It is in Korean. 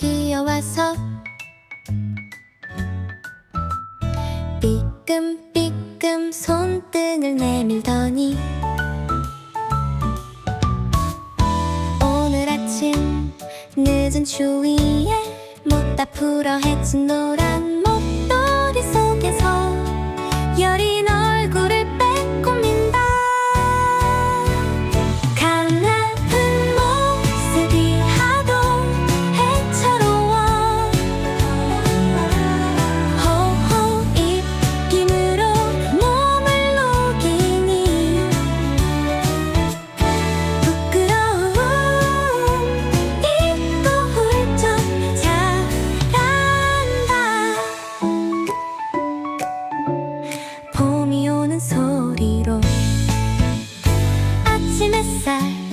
기어와서 삐끔삐끔 손등을 내밀더니 오늘 아침 늦은 추위에 못 다 풀어 헤친 노란 소리로 아침 햇살